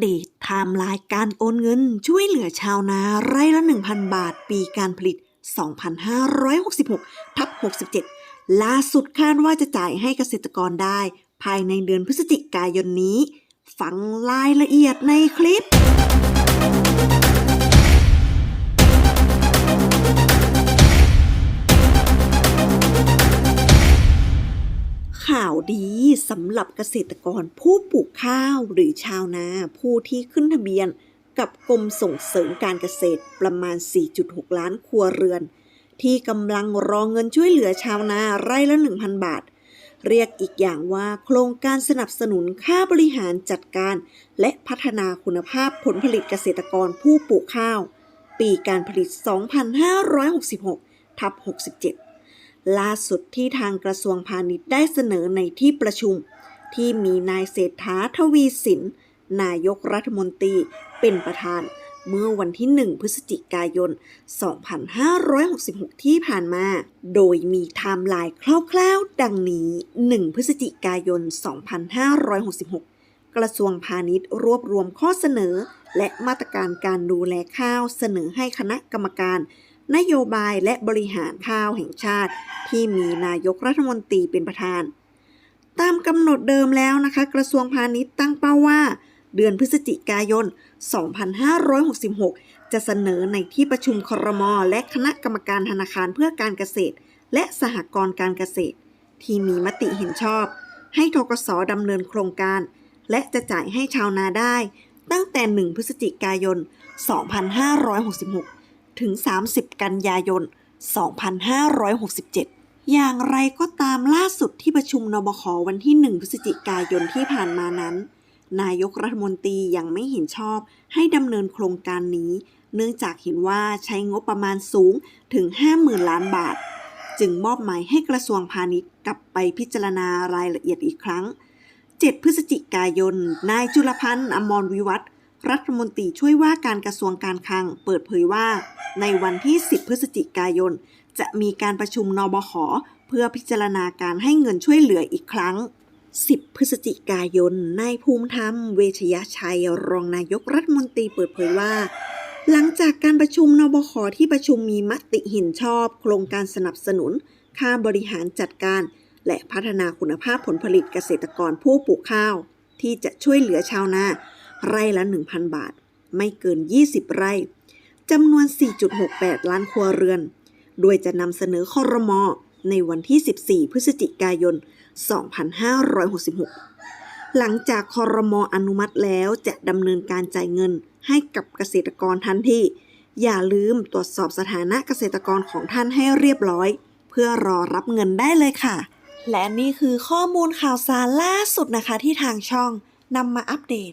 เดตไทม์ไลน์การโอนเงิน ช่วยเหลือชาวนาไร่ละ 1,000 บาท ปีการผลิต 2566ทับ67 ล่าสุดคาดว่าจะจ่ายให้เกษตรกรได้ ภายในเดือนพฤศจิกายนนี้ ฟังรายละเอียดในคลิป ดีสำหรับเกษตรกรผู้ปลูกข้าวหรือชาวนาผู้ที่ขึ้นทะเบียนกับกรมส่งเสริมการเกษตรประมาณ 4.6 ล้านครัวเรือน ที่กำลังรอเงินช่วยเหลือชาวนาไร่ละ 1,000 บาท เรียกอีกอย่างว่าโครงการสนับสนุนค่าบริหารจัดการ และพัฒนาคุณภาพผลผลิตเกษตรกรผู้ปลูกข้าว ปีการผลิต 2566ทับ67 ล่าสุดที่ทางกระทรวงพาณิชย์ได้เสนอในที่ประชุม ที่มีนายเศรษฐาทวีสิน นายกรัฐมนตรีเป็นประธาน เมื่อวันที่ 1 พฤศจิกายน 2566 ที่ผ่านมา โดยมีไทม์ไลน์คร่าวๆ ดังนี้ 1 พฤศจิกายน 2566 กระทรวงพาณิชย์รวบรวมข้อเสนอ และมาตรการการดูแลข้าวเสนอให้คณะกรรมการ นโยบายและบริหารข้าวแห่งชาติ ที่มีนายกรัฐมนตรีเป็นประธาน ตามกำหนดเดิมแล้วนะคะ กระทรวงพาณิชย์ตั้งเป้าว่า เดือนพฤศจิกายน 2566 จะเสนอในที่ประชุมครม และคณะกรรมการธนาคารเพื่อการเกษตร และสหกรณ์การเกษตร ที่มีมติเห็นชอบ ให้ทกสดำเนินโครงการ และจะจ่ายให้ชาวนาได้ ตั้งแต่ 1 พฤศจิกายน 2566 ถึง 30 กันยายน 2567 อย่างไรก็ตามล่าสุดที่ประชุมนบควันที่ 1 พฤศจิกายนที่ผ่านมานั้น นายกรัฐมนตรียังไม่เห็นชอบให้ดำเนินโครงการนี้ เนื่องจากเห็นว่าใช้งบประมาณสูงถึง 50,000 ล้านบาท จึงมอบหมายให้กระทรวงพาณิชย์กลับไปพิจารณารายละเอียดอีกครั้ง 7 พฤศจิกายน นายจุลพันธ์อมรวิวัฒน์ รัฐมนตรีช่วยว่าการกระทรวงการคลัง เปิดเผยว่า ในวันที่ 10 พฤศจิกายน จะมีการประชุมนบขเพื่อพิจารณาการให้เงินช่วยเหลืออีกครั้ง 10 พฤศจิกายน นายภูมิธรรม เวชยชัย รองนายกรัฐมนตรีเปิดเผยว่า หลังจากการประชุมนบขที่ประชุมมีมติเห็นชอบ โครงการสนับสนุน ค่าบริหารจัดการ และพัฒนาคุณภาพผลผลิตเกษตรกรผู้ปลูกข้าว ที่จะช่วยเหลือชาวนา ไร่ละ 1,000 บาท ไม่เกิน 20 ไร่จำนวน 4.68 ล้านครัวเรือน โดยจะนำเสนอคอรมอในวันที่ 14 พฤศจิกายน 2566 หลังจากคอรมออนุมัติแล้วจะดำเนินการจ่ายเงินให้กับเกษตรกรทันทีอย่าลืมตรวจสอบสถานะเกษตรกรของท่านให้เรียบร้อย เพื่อรอรับเงินได้เลยค่ะ และนี่คือข้อมูลข่าวสารล่าสุดนะคะที่ทางช่องนำมาอัปเดต